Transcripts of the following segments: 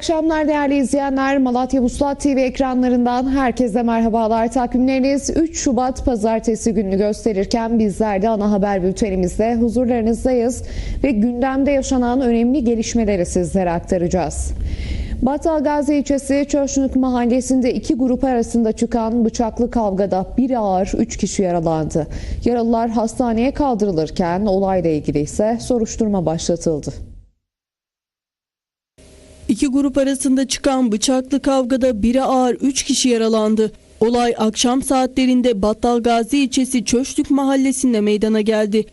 Akşamlar değerli izleyenler. Malatya Vuslat TV ekranlarından herkese merhabalar. Takvimleriniz 3 Şubat pazartesi gününü gösterirken bizler de ana haber bültenimizde huzurlarınızdayız ve gündemde yaşanan önemli gelişmeleri sizlere aktaracağız. Battal Gazi ilçesi Çöşnük mahallesinde iki grup arasında çıkan bıçaklı kavgada bir ağır 3 kişi yaralandı. Yaralılar hastaneye kaldırılırken olayla ilgili ise soruşturma başlatıldı. İki grup arasında çıkan bıçaklı kavgada biri ağır 3 kişi yaralandı. Olay akşam saatlerinde Battal Gazi ilçesi Çöşlük mahallesinde meydana geldi.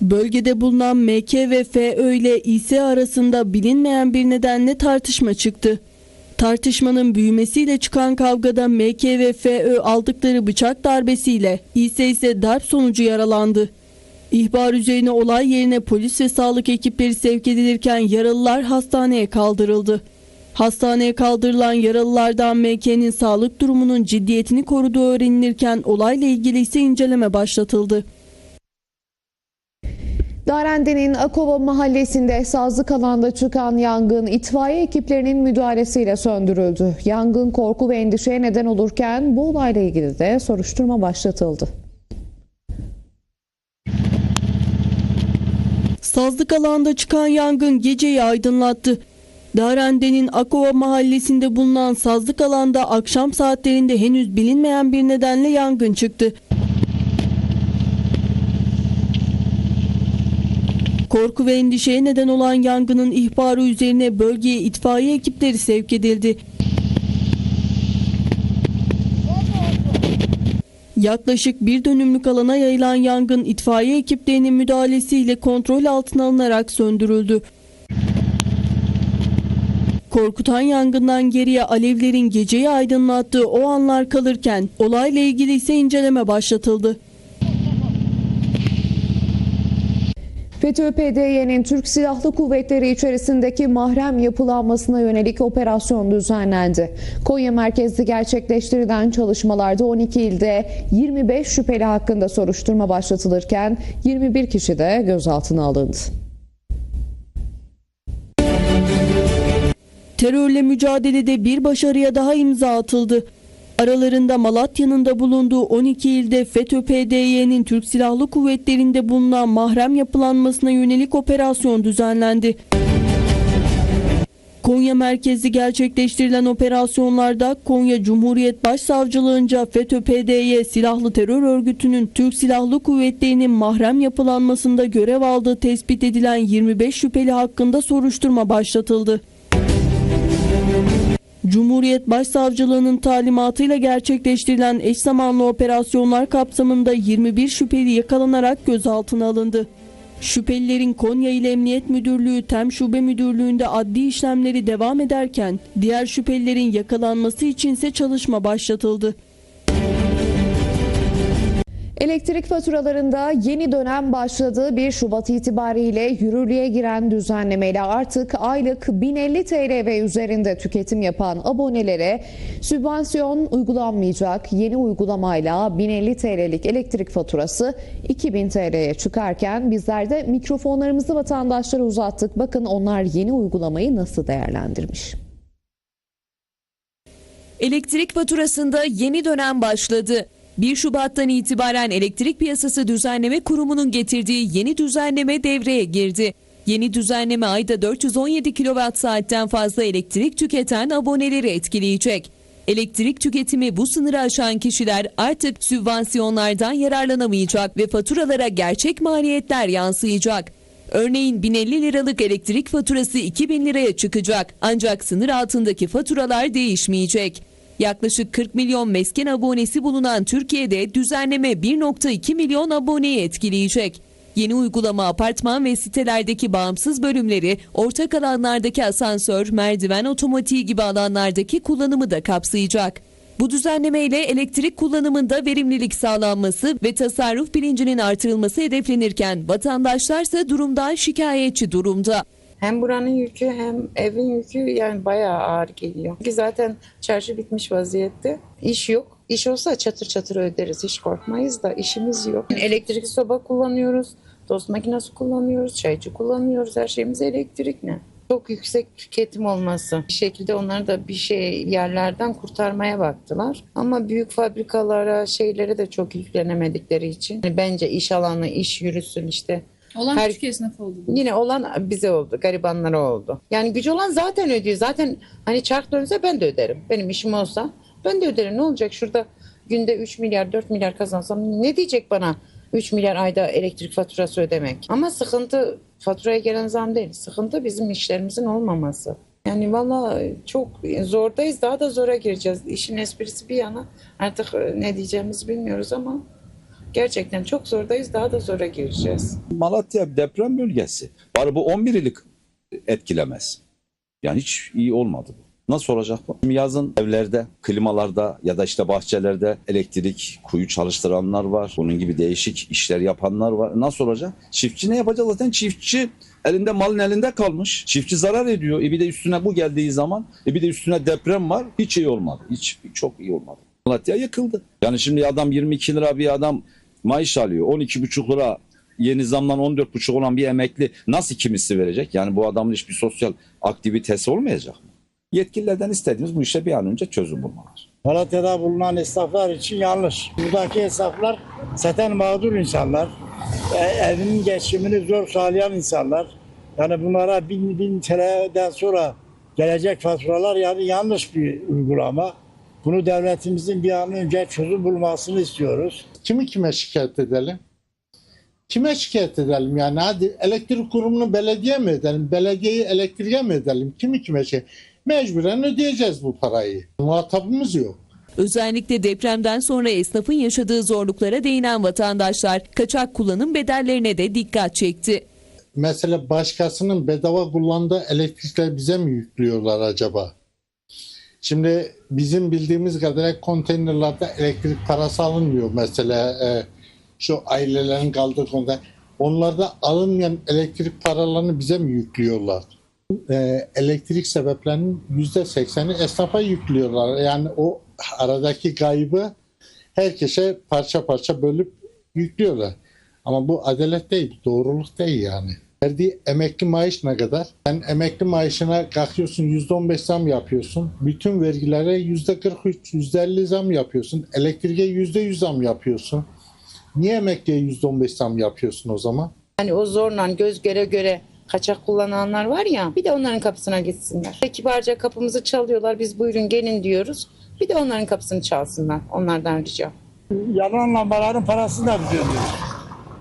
Bölgede bulunan MK ve FÖ ile İS arasında bilinmeyen bir nedenle tartışma çıktı. Tartışmanın büyümesiyle çıkan kavgada MK ve FÖ aldıkları bıçak darbesiyle İS ise darp sonucu yaralandı. İhbar üzerine olay yerine polis ve sağlık ekipleri sevk edilirken yaralılar hastaneye kaldırıldı. Hastaneye kaldırılan yaralılardan MK'nin sağlık durumunun ciddiyetini koruduğu öğrenilirken olayla ilgili ise inceleme başlatıldı. Darende'nin Akova mahallesinde sazlık alanda çıkan yangın itfaiye ekiplerinin müdahalesiyle söndürüldü. Yangın korku ve endişeye neden olurken bu olayla ilgili de soruşturma başlatıldı. Sazlık alanda çıkan yangın geceyi aydınlattı. Darende'nin Akova mahallesinde bulunan sazlık alanda akşam saatlerinde henüz bilinmeyen bir nedenle yangın çıktı. Korku ve endişeye neden olan yangının ihbarı üzerine bölgeye itfaiye ekipleri sevk edildi. Yaklaşık bir dönümlük alana yayılan yangın itfaiye ekiplerinin müdahalesiyle kontrol altına alınarak söndürüldü. Korkutan yangından geriye alevlerin geceyi aydınlattığı o anlar kalırken olayla ilgili ise inceleme başlatıldı. FETÖ-PDY'nin Türk Silahlı Kuvvetleri içerisindeki mahrem yapılanmasına yönelik operasyon düzenlendi. Konya merkezli gerçekleştirilen çalışmalarda 12 ilde 25 şüpheli hakkında soruşturma başlatılırken 21 kişi de gözaltına alındı. Terörle mücadelede bir başarıya daha imza atıldı. Aralarında Malatya'nın da bulunduğu 12 ilde FETÖ-PDY'nin Türk Silahlı Kuvvetleri'nde bulunan mahrem yapılanmasına yönelik operasyon düzenlendi. Konya merkezli gerçekleştirilen operasyonlarda Konya Cumhuriyet Başsavcılığınca FETÖ-PDY silahlı terör örgütünün Türk Silahlı Kuvvetleri'nin mahrem yapılanmasında görev aldığı tespit edilen 25 şüpheli hakkında soruşturma başlatıldı. Cumhuriyet Başsavcılığının talimatıyla gerçekleştirilen eş zamanlı operasyonlar kapsamında 21 şüpheli yakalanarak gözaltına alındı. Şüphelilerin Konya İl Emniyet Müdürlüğü Tem Şube Müdürlüğü'nde adli işlemleri devam ederken diğer şüphelilerin yakalanması içinse çalışma başlatıldı. Elektrik faturalarında yeni dönem başladığı 1 Şubat itibariyle yürürlüğe giren düzenlemeyle artık aylık 1050 TL ve üzerinde tüketim yapan abonelere sübvansiyon uygulanmayacak. Yeni uygulamayla 1050 TL'lik elektrik faturası 2000 TL'ye çıkarken bizler de mikrofonlarımızı vatandaşlara uzattık. Bakın onlar yeni uygulamayı nasıl değerlendirmiş. Elektrik faturasında yeni dönem başladı. 1 Şubat'tan itibaren Elektrik Piyasası Düzenleme Kurumu'nun getirdiği yeni düzenleme devreye girdi. Yeni düzenleme ayda 417 kWh saatten fazla elektrik tüketen aboneleri etkileyecek. Elektrik tüketimi bu sınırı aşan kişiler artık sübvansiyonlardan yararlanamayacak ve faturalara gerçek maliyetler yansıyacak. Örneğin 1050 liralık elektrik faturası 2000 liraya çıkacak ancak sınır altındaki faturalar değişmeyecek. Yaklaşık 40 milyon mesken abonesi bulunan Türkiye'de düzenleme 1.2 milyon aboneyi etkileyecek. Yeni uygulama apartman ve sitelerdeki bağımsız bölümleri, ortak alanlardaki asansör, merdiven otomatiği gibi alanlardaki kullanımı da kapsayacak. Bu düzenlemeyle elektrik kullanımında verimlilik sağlanması ve tasarruf bilincinin artırılması hedeflenirken vatandaşlarsa durumdan şikayetçi durumda. Hem buranın yükü hem evin yükü yani bayağı ağır geliyor. Ki zaten çarşı bitmiş vaziyette. İş yok. İş olsa çatır çatır öderiz. Hiç korkmayız da işimiz yok. Elektrikli soba kullanıyoruz. Tost makinesi kullanıyoruz. Çaycı kullanıyoruz. Her şeyimiz elektrikle. Çok yüksek tüketim olması. Bir şekilde onlar da bir şey yerlerden kurtarmaya baktılar. Ama büyük fabrikalara, şeylere de çok yüklenemedikleri için. Yani bence iş alanı, iş yürüsün işte. Olan Her- küçük esnaf oldu. Yine olan bize oldu, garibanlara oldu. Yani gücü olan zaten ödüyor. Zaten hani çark dönse ben de öderim. Benim işim olsa ben de öderim. Ne olacak şurada günde 3 milyar 4 milyar kazansam ne diyecek bana 3 milyar ayda elektrik faturası ödemek. Ama sıkıntı faturaya gelen zam değil. Sıkıntı bizim işlerimizin olmaması. Yani valla çok zordayız. Daha da zora gireceğiz. İşin esprisi bir yana artık e, ne diyeceğimizi bilmiyoruz ama gerçekten çok zordayız. Daha da zora gireceğiz. Malatya deprem bölgesi. Bari bu 11 ilik etkilemez. Yani hiç iyi olmadı bu. Nasıl olacak bu? Yazın evlerde, klimalarda ya da işte bahçelerde elektrik, kuyu çalıştıranlar var. Bunun gibi değişik işler yapanlar var. Nasıl olacak? Çiftçi ne yapacak zaten? Çiftçi elinde malın elinde kalmış. Çiftçi zarar ediyor. E bir de üstüne bu geldiği zaman e bir de üstüne deprem var. Hiç iyi olmadı. Hiç çok iyi olmadı. Malatya yıkıldı. Yani şimdi adam 22 lira bir adam maaş alıyor. 12,5 lira yeni zamdan 14,5 olan bir emekli nasıl kimisi verecek? Yani bu adamın hiçbir sosyal aktivitesi olmayacak mı? Yetkililerden istediğimiz bu işe bir an önce çözüm bulmalar. Malatya'da bulunan esnaflar için yanlış. Buradaki esnaflar zaten mağdur insanlar. E, evinin geçimini zor sağlayan insanlar. Yani bunlara bin, bin TL'den sonra gelecek faturalar yani yanlış bir uygulama. Bunu devletimizin bir an önce çözüm bulmasını istiyoruz. Kimi kime şikayet edelim? Kime şikayet edelim yani hadi elektrik kurumunu belediye mi edelim? Belediyeyi elektriğe mi edelim? Kimi kime şey? Mecburen ödeyeceğiz bu parayı. Muhatabımız yok. Özellikle depremden sonra esnafın yaşadığı zorluklara değinen vatandaşlar kaçak kullanım bedellerine de dikkat çekti. Mesela başkasının bedava kullandığı elektrikleri bize mi yüklüyorlar acaba? Şimdi bizim bildiğimiz kadarıyla konteynerlarda elektrik parası alınmıyor. Mesela e, şu ailelerin kaldığı konteyner. Onlarda alınmayan elektrik paralarını bize mi yüklüyorlar? E, elektrik sebeplerinin yüzde sekseni esnafa yüklüyorlar. Yani o aradaki kaybı herkese parça parça bölüp yüklüyorlar. Ama bu adalet değil, doğruluk değil yani. Verdiği emekli maaş ne kadar? Sen emekli maaşına kalkıyorsun %15 zam yapıyorsun. Bütün vergilere %43, %50 zam yapıyorsun. Elektriğe %100 zam yapıyorsun. Niye emekliye %15 zam yapıyorsun o zaman? Hani o zorla göz göre göre kaçak kullananlar var ya bir de onların kapısına gitsinler. Kibarca kapımızı çalıyorlar biz buyurun gelin diyoruz. Bir de onların kapısını çalsınlar onlardan rica. Yanan lambaların parasını da biz ödüyoruz.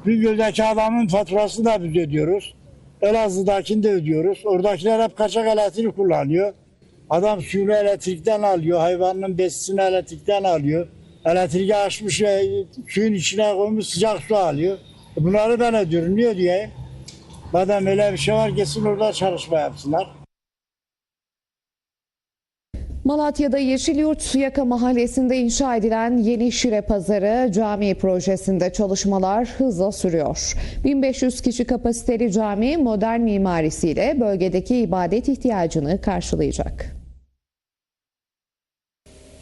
Bingöl'deki adamın faturasını da biz ödüyoruz. Elazığ'dakini de ödüyoruz. Oradakiler hep kaçak elektrik kullanıyor. Adam suyunu elektrikten alıyor. Hayvanının besisini elektrikten alıyor. Elektriği açmış e, suyun içine koymuş sıcak su alıyor. E Bunları ben ödüyorum. Niye ödeyeyim? Madem öyle bir şey var gitsin orada çalışma yapsınlar. Malatya'da Yeşilyurt Yaka Mahallesi'nde inşa edilen Yeni Şire Pazarı Camii projesinde çalışmalar hızla sürüyor. 1500 kişi kapasiteli cami modern mimarisiyle bölgedeki ibadet ihtiyacını karşılayacak.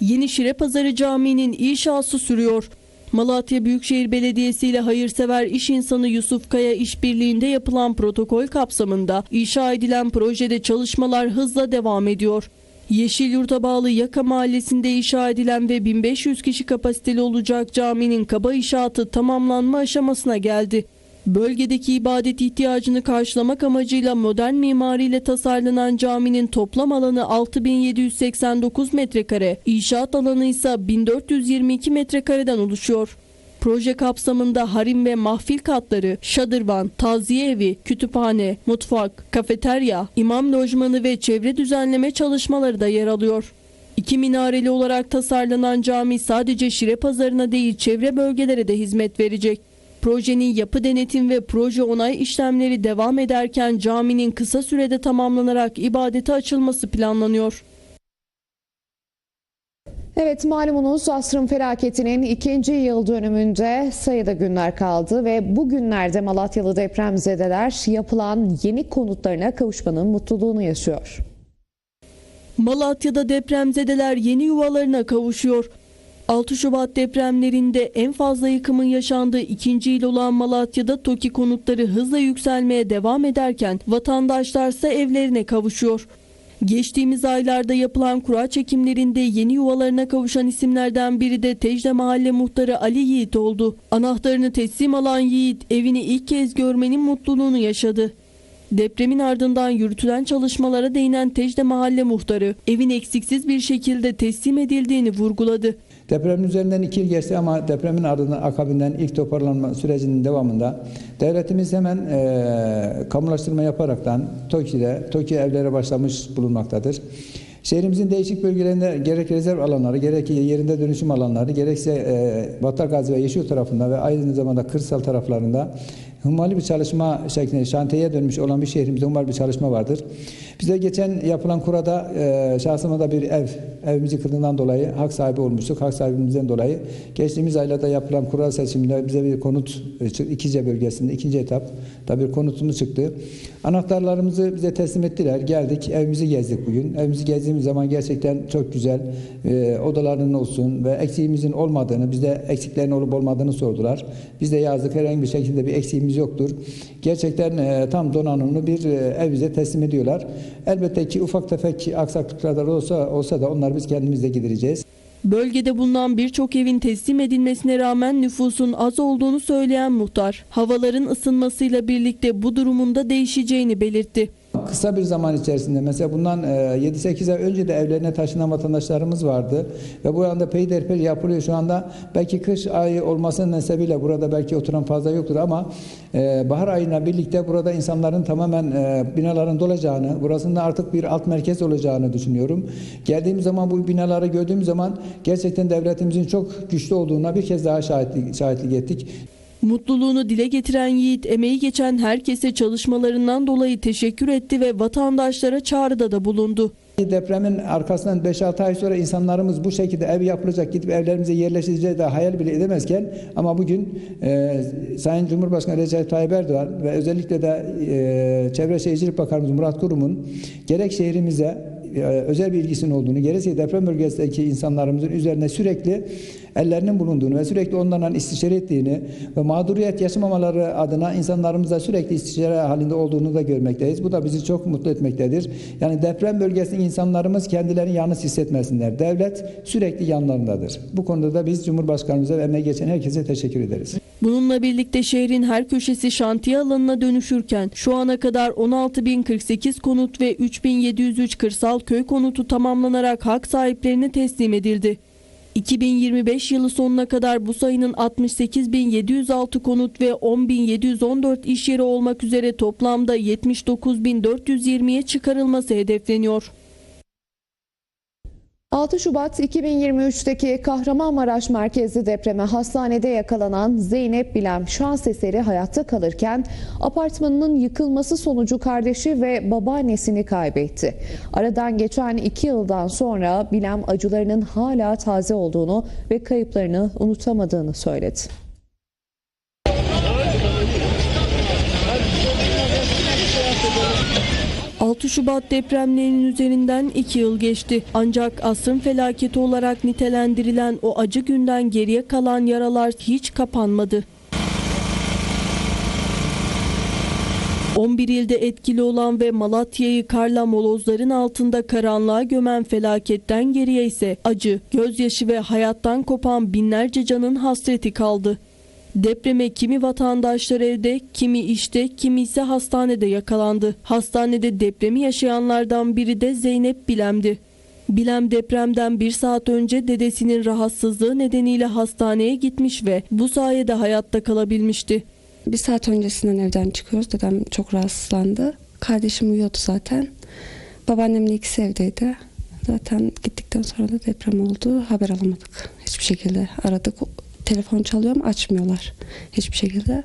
Yeni Şire Pazarı Camii'nin inşası sürüyor. Malatya Büyükşehir Belediyesi ile hayırsever iş insanı Yusuf Kaya işbirliğinde yapılan protokol kapsamında inşa edilen projede çalışmalar hızla devam ediyor. Yeşilyurt'a bağlı Yaka Mahallesi'nde inşa edilen ve 1500 kişi kapasiteli olacak caminin kaba inşaatı tamamlanma aşamasına geldi. Bölgedeki ibadet ihtiyacını karşılamak amacıyla modern mimariyle tasarlanan caminin toplam alanı 6789 metrekare, inşaat alanı ise 1422 metrekareden oluşuyor. Proje kapsamında harim ve mahfil katları, şadırvan, taziye evi, kütüphane, mutfak, kafeterya, imam lojmanı ve çevre düzenleme çalışmaları da yer alıyor. İki minareli olarak tasarlanan cami sadece Şire pazarına değil çevre bölgelere de hizmet verecek. Projenin yapı denetim ve proje onay işlemleri devam ederken caminin kısa sürede tamamlanarak ibadete açılması planlanıyor. Evet malumunuz asrın felaketinin ikinci yıl dönümünde sayıda günler kaldı ve bu günlerde Malatyalı depremzedeler yapılan yeni konutlarına kavuşmanın mutluluğunu yaşıyor. Malatya'da depremzedeler yeni yuvalarına kavuşuyor. 6 Şubat depremlerinde en fazla yıkımın yaşandığı ikinci il olan Malatya'da TOKİ konutları hızla yükselmeye devam ederken vatandaşlarsa evlerine kavuşuyor. Geçtiğimiz aylarda yapılan kura çekimlerinde yeni yuvalarına kavuşan isimlerden biri de Tecde Mahalle Muhtarı Ali Yiğit oldu. Anahtarını teslim alan Yiğit evini ilk kez görmenin mutluluğunu yaşadı. Depremin ardından yürütülen çalışmalara değinen Tecde Mahalle Muhtarı evin eksiksiz bir şekilde teslim edildiğini vurguladı. Depremin üzerinden iki yıl geçti ama depremin ardından akabinden ilk toparlanma sürecinin devamında devletimiz hemen e, kamulaştırma yaparaktan TOKİ'de, TOKİ evlere başlamış bulunmaktadır. Şehrimizin değişik bölgelerinde gerek rezerv alanları, gerek yerinde dönüşüm alanları, gerekse e, Battalgazi ve Yeşil tarafında ve aynı zamanda kırsal taraflarında hummalı bir çalışma şeklinde şantiyeye dönmüş olan bir şehrimizde hummalı bir çalışma vardır. Bize geçen yapılan kurada e, şahsıma da bir ev, evimizi yıkıldığından dolayı hak sahibi olmuştuk. Hak sahibimizden dolayı geçtiğimiz aylarda yapılan kura seçiminde bize bir konut e. İkice bölgesinde ikinci etap da bir konutumuz çıktı. Anahtarlarımızı bize teslim ettiler. Geldik evimizi gezdik bugün. Evimizi gezdiğimiz zaman gerçekten çok güzel e, odalarının olsun ve eksiğimizin olmadığını, bizde eksiklerin olup olmadığını sordular. Biz de yazdık herhangi bir şekilde bir eksiğimiz yoktur. Gerçekten e, tam donanımlı bir e, ev bize teslim ediyorlar. Elbette ki ufak tefek aksaklıklar olsa, olsa da onları biz kendimiz de gidereceğiz. Bölgede bulunan birçok evin teslim edilmesine rağmen nüfusun az olduğunu söyleyen muhtar, havaların ısınmasıyla birlikte bu durumun da değişeceğini belirtti. Kısa bir zaman içerisinde mesela bundan e, 7-8 ay önce de evlerine taşınan vatandaşlarımız vardı ve bu anda peyderpey yapılıyor şu anda. Belki kış ayı olmasının sebebiyle burada belki oturan fazla yoktur ama e, bahar ayına birlikte burada insanların tamamen e, binaların dolacağını, burasında artık bir alt merkez olacağını düşünüyorum. Geldiğimiz zaman bu binaları gördüğümüz zaman gerçekten devletimizin çok güçlü olduğuna bir kez daha şahitlik, şahitlik ettik. Mutluluğunu dile getiren Yiğit, emeği geçen herkese çalışmalarından dolayı teşekkür etti ve vatandaşlara çağrıda da bulundu. Depremin arkasından 5-6 ay sonra insanlarımız bu şekilde ev yapılacak, gidip evlerimize yerleşeceğiz de hayal bile edemezken ama bugün e, Sayın Cumhurbaşkanı Recep Tayyip Erdoğan ve özellikle de e, Çevre Şehircilik Bakanımız Murat Kurum'un gerek şehrimize e, özel bir ilgisinin olduğunu, gerekse deprem bölgesindeki insanlarımızın üzerine sürekli ellerinin bulunduğunu ve sürekli onlarla istişare ettiğini ve mağduriyet yaşamamaları adına insanlarımızla sürekli istişare halinde olduğunu da görmekteyiz. Bu da bizi çok mutlu etmektedir. Yani deprem bölgesindeki insanlarımız kendilerini yalnız hissetmesinler. Devlet sürekli yanlarındadır. Bu konuda da biz Cumhurbaşkanımıza ve emeği geçen herkese teşekkür ederiz. Bununla birlikte şehrin her köşesi şantiye alanına dönüşürken şu ana kadar 16.048 konut ve 3.703 kırsal köy konutu tamamlanarak hak sahiplerine teslim edildi. 2025 yılı sonuna kadar bu sayının 68.706 konut ve 10.714 iş yeri olmak üzere toplamda 79.420'ye çıkarılması hedefleniyor. 6 Şubat 2023'teki Kahramanmaraş merkezli depreme hastanede yakalanan Zeynep Bilem şans eseri hayatta kalırken apartmanının yıkılması sonucu kardeşi ve babaannesini kaybetti. Aradan geçen iki yıldan sonra Bilem acılarının hala taze olduğunu ve kayıplarını unutamadığını söyledi. — 6 Şubat depremlerinin üzerinden 2 yıl geçti. Ancak asrın felaketi olarak nitelendirilen o acı günden geriye kalan yaralar hiç kapanmadı. 11 ilde etkili olan ve Malatya'yı karla molozların altında karanlığa gömen felaketten geriye ise acı, gözyaşı ve hayattan kopan binlerce canın hasreti kaldı. Depreme kimi vatandaşlar evde, kimi işte, kimi ise hastanede yakalandı. Hastanede depremi yaşayanlardan biri de Zeynep Bilem'di. Bilem depremden bir saat önce dedesinin rahatsızlığı nedeniyle hastaneye gitmiş ve bu sayede hayatta kalabilmişti. Bir saat öncesinden evden çıkıyoruz. Dedem çok rahatsızlandı. Kardeşim uyuyordu zaten. Babaannemle ikisi evdeydi. Zaten gittikten sonra da deprem oldu. Haber alamadık. Hiçbir şekilde aradık. Telefon çalıyor ama açmıyorlar. Hiçbir şekilde.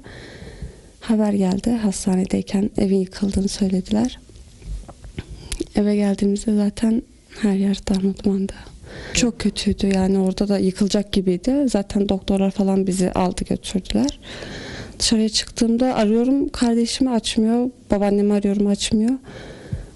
Haber geldi. Hastanedeyken evin yıkıldığını söylediler. Eve geldiğimizde zaten her yer darmadağındı. Çok kötüydü yani orada da yıkılacak gibiydi. Zaten doktorlar falan bizi aldı götürdüler. Dışarıya çıktığımda arıyorum kardeşimi açmıyor. Babaannemi arıyorum açmıyor.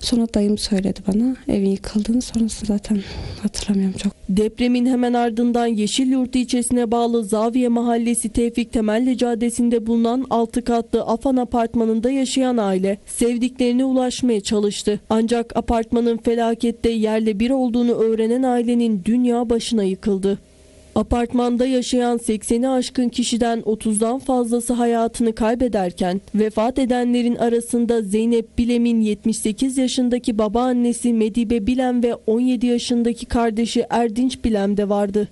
Sonra dayım söyledi bana evin yıkıldığını sonrasını zaten hatırlamıyorum çok. Depremin hemen ardından Yeşilyurt ilçesine bağlı Zaviye Mahallesi Tevfik Temelli Caddesi'nde bulunan 6 katlı Afan apartmanında yaşayan aile sevdiklerine ulaşmaya çalıştı. Ancak apartmanın felakette yerle bir olduğunu öğrenen ailenin dünya başına yıkıldı. Apartmanda yaşayan 80'i aşkın kişiden 30'dan fazlası hayatını kaybederken vefat edenlerin arasında Zeynep Bilem'in 78 yaşındaki babaannesi Medibe Bilem ve 17 yaşındaki kardeşi Erdinç Bilem de vardı.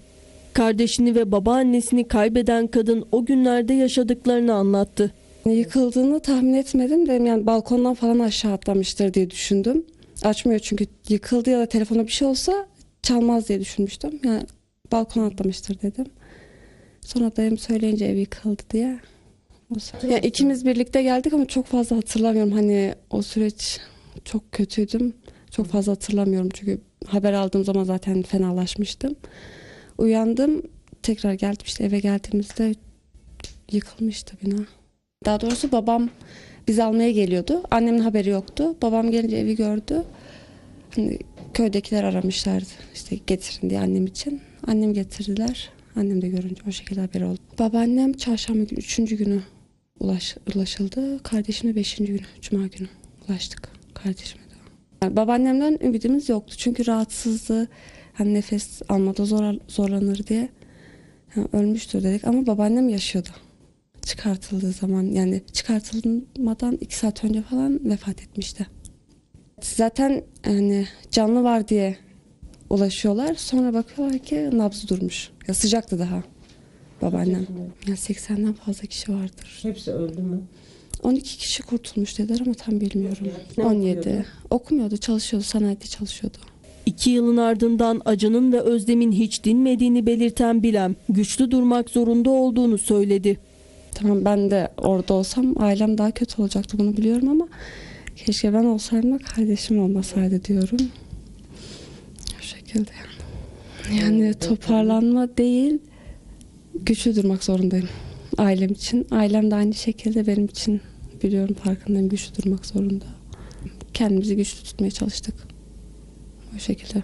Kardeşini ve babaannesini kaybeden kadın o günlerde yaşadıklarını anlattı. Yıkıldığını tahmin etmedim de yani balkondan falan aşağı atlamıştır diye düşündüm. Açmıyor çünkü yıkıldı ya da telefona bir şey olsa çalmaz diye düşünmüştüm. Yani balkona atlamıştır dedim. Sonra dayım söyleyince ev yıkıldı diye. Sırada- Yani ikimiz birlikte geldik ama çok fazla hatırlamıyorum. Hani o süreç çok kötüydüm. Çok fazla hatırlamıyorum çünkü haber aldığım zaman zaten fenalaşmıştım. Uyandım tekrar geldim işte eve geldiğimizde yıkılmıştı bina. Daha doğrusu babam bizi almaya geliyordu. Annemin haberi yoktu. Babam gelince evi gördü. Hani köydekiler aramışlardı işte getirin diye annem için. Annem getirdiler. Annem de görünce o şekilde haberi oldu. Babaannem çarşamba günü, üçüncü günü ulaş, ulaşıldı. Kardeşime beşinci günü, cuma günü ulaştık kardeşime de. Yani babaannemden ümidimiz yoktu. Çünkü rahatsızdı. Hani nefes almada zor, zorlanır diye. Yani ölmüştür dedik ama babaannem yaşıyordu çıkartıldığı zaman yani çıkartılmadan iki saat önce falan vefat etmişti. Zaten yani canlı var diye ulaşıyorlar. Sonra bakıyorlar ki nabzı durmuş. Ya sıcaktı daha babaannem. Ya 80'den fazla kişi vardır. Hepsi öldü mü? 12 kişi kurtulmuş dediler ama tam bilmiyorum. Ne 17. okuyordu? Okumuyordu, çalışıyordu, sanayide çalışıyordu. İki yılın ardından acının ve özlemin hiç dinmediğini belirten Bilem, güçlü durmak zorunda olduğunu söyledi. Tamam ben de orada olsam ailem daha kötü olacaktı bunu biliyorum ama keşke ben olsaydım da kardeşim olmasaydı diyorum. Şekilde. Yani toparlanma değil güçlü durmak zorundayım ailem için. Ailem de aynı şekilde benim için biliyorum farkındayım güçlü durmak zorunda. Kendimizi güçlü tutmaya çalıştık. O şekilde.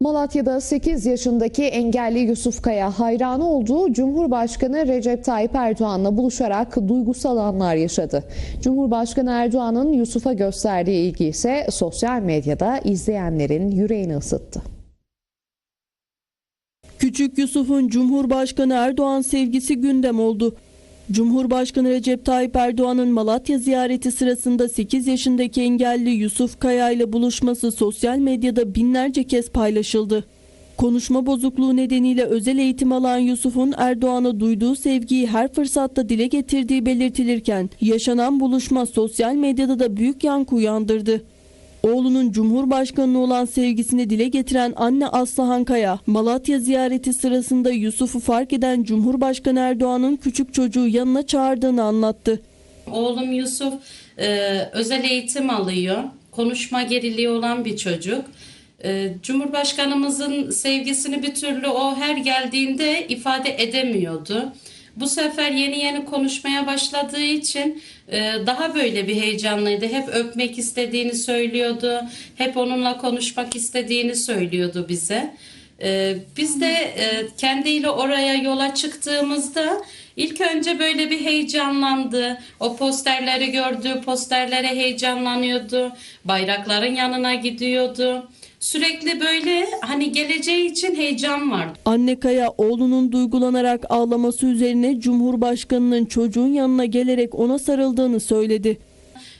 Malatya'da 8 yaşındaki engelli Yusuf Kaya hayranı olduğu Cumhurbaşkanı Recep Tayyip Erdoğan'la buluşarak duygusal anlar yaşadı. Cumhurbaşkanı Erdoğan'ın Yusuf'a gösterdiği ilgi ise sosyal medyada izleyenlerin yüreğini ısıttı. Küçük Yusuf'un Cumhurbaşkanı Erdoğan sevgisi gündem oldu. Cumhurbaşkanı Recep Tayyip Erdoğan'ın Malatya ziyareti sırasında 8 yaşındaki engelli Yusuf Kaya ile buluşması sosyal medyada binlerce kez paylaşıldı. Konuşma bozukluğu nedeniyle özel eğitim alan Yusuf'un Erdoğan'a duyduğu sevgiyi her fırsatta dile getirdiği belirtilirken yaşanan buluşma sosyal medyada da büyük yankı uyandırdı. Oğlunun Cumhurbaşkanı olan sevgisini dile getiren anne Aslıhan Kaya, Malatya ziyareti sırasında Yusuf'u fark eden Cumhurbaşkanı Erdoğan'ın küçük çocuğu yanına çağırdığını anlattı. Oğlum Yusuf e, özel eğitim alıyor. Konuşma geriliği olan bir çocuk. E, Cumhurbaşkanımızın sevgisini bir türlü o her geldiğinde ifade edemiyordu. Bu sefer yeni yeni konuşmaya başladığı için e, daha böyle bir heyecanlıydı. Hep öpmek istediğini söylüyordu. Hep onunla konuşmak istediğini söylüyordu bize. E, biz de e, kendiyle oraya yola çıktığımızda ilk önce böyle bir heyecanlandı. O posterleri gördü, posterlere heyecanlanıyordu. Bayrakların yanına gidiyordu. Sürekli böyle hani geleceği için heyecan vardı. Anne Kaya oğlunun duygulanarak ağlaması üzerine Cumhurbaşkanının çocuğun yanına gelerek ona sarıldığını söyledi.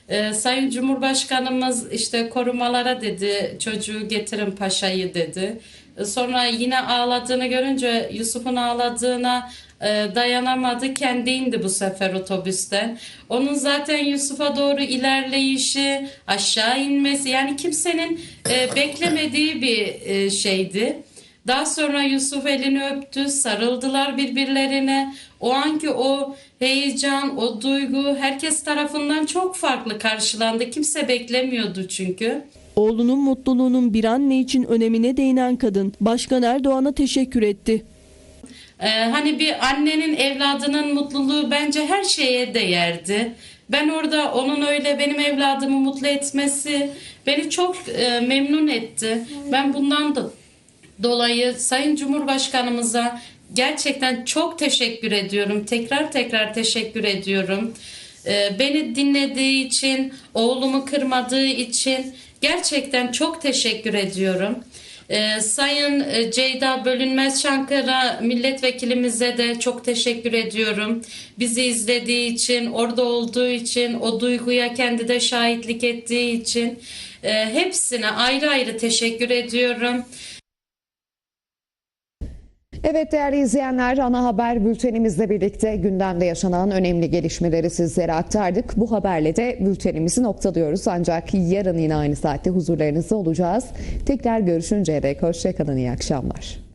Ee, Sayın Cumhurbaşkanımız işte korumalara dedi çocuğu getirin paşayı dedi. Sonra yine ağladığını görünce Yusuf'un ağladığına e, dayanamadı kendi indi bu sefer otobüsten. Onun zaten Yusuf'a doğru ilerleyişi aşağı inmesi yani kimsenin e, beklemediği bir e, şeydi. Daha sonra Yusuf elini öptü, sarıldılar birbirlerine. O anki o heyecan, o duygu herkes tarafından çok farklı karşılandı. Kimse beklemiyordu çünkü. Oğlunun mutluluğunun bir anne için önemine değinen kadın Başkan Erdoğan'a teşekkür etti. Ee, hani bir annenin evladının mutluluğu bence her şeye değerdi. Ben orada onun öyle benim evladımı mutlu etmesi beni çok e, memnun etti. Ben bundan da dolayı Sayın Cumhurbaşkanımıza gerçekten çok teşekkür ediyorum. Tekrar tekrar teşekkür ediyorum. Ee, Beni dinlediği için, oğlumu kırmadığı için gerçekten çok teşekkür ediyorum. Ee, Sayın e, Ceyda Bölünmez Çankara milletvekilimize de çok teşekkür ediyorum. Bizi izlediği için, orada olduğu için, o duyguya kendi de şahitlik ettiği için e, hepsine ayrı ayrı teşekkür ediyorum. Evet değerli izleyenler ana haber bültenimizle birlikte gündemde yaşanan önemli gelişmeleri sizlere aktardık. Bu haberle de bültenimizi noktalıyoruz ancak yarın yine aynı saatte huzurlarınızda olacağız. Tekrar görüşünceye dek hoşçakalın iyi akşamlar.